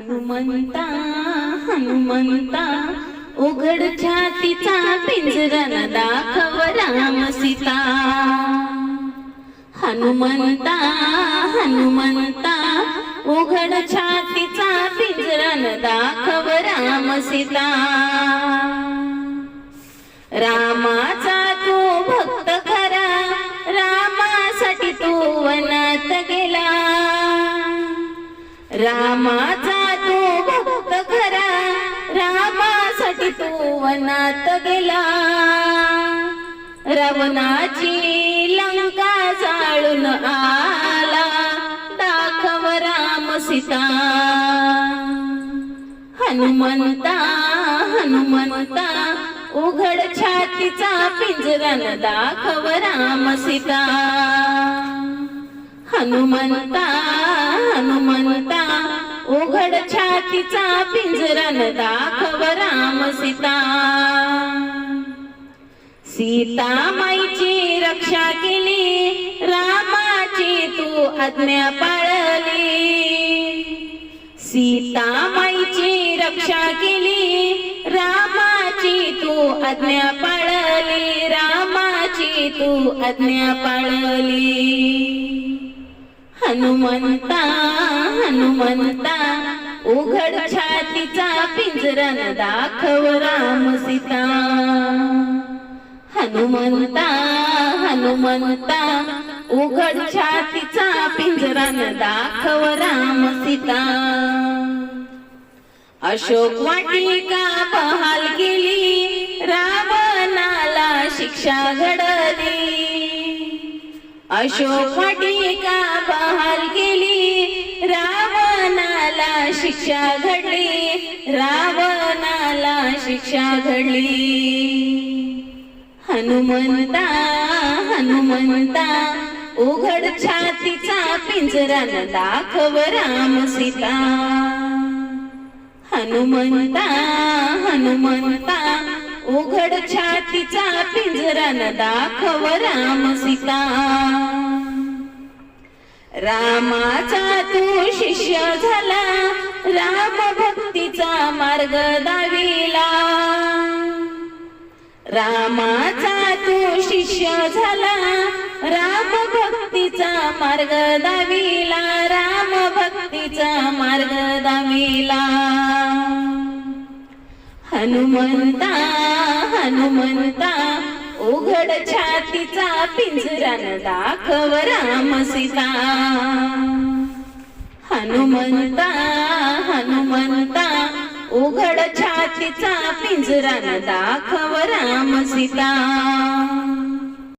हनुमंता हनुमंता उघड छातीचा पिंजरन दाखव राम सीता. हनुमंता हनुमंता उघड छातीचा पिंजरन दाखव राम सीता. रामाचा तू भक्त खरा रामासाठी तू वनात गेला. रामाचा तू वनात गेला. रावणाची लंका जाळून आला. दाखव राम सीता. हनुमंता हनुमंता उघड छातीचा पिंजरन दाखव राम सीता. हनुमंता हनुमंता हातीचा पिंजरन दाखव राम सीता. सीता माईची रक्षा केली रामाची तू आज्ञा पाळली. सीता माईची रक्षा केली रामाची तू आज्ञा पाळली रामाची तू आज्ञा पाळली. हनुमंता हनुमंता उघड छातीचा पिंजरन दाखव राम सीता. हनुमंता हनुमंता उघड छातीचा पिंजरन दाखव राम सीता. अशोक वाटिका बहाल केली रावणाला शिक्षा घडली. अशोक वाटिका बहाल केली शिक्षा घडली. रावणाला शिक्षा घडली. हनुमंता हनुमंता उघड छातीचा पिंजरान दाखव राम सीता. हनुमंता हनुमंता उघड छातीचा पिंजरान दाखव राम सीता. रामाचा तू शिष्य झाला. राम भक्तीचा मार्ग दाविला. रामाचा तू शिष्य झाला राम भक्तीचा मार्ग दाविला राम भक्तीचा मार्ग दाविला. हनुमंता हनुमंता उघड छातीचा पिंजरान दाखव राम सीता. हनुमंता हनुमंता उघड छातीचा पिंजरा दाखव राम सीता.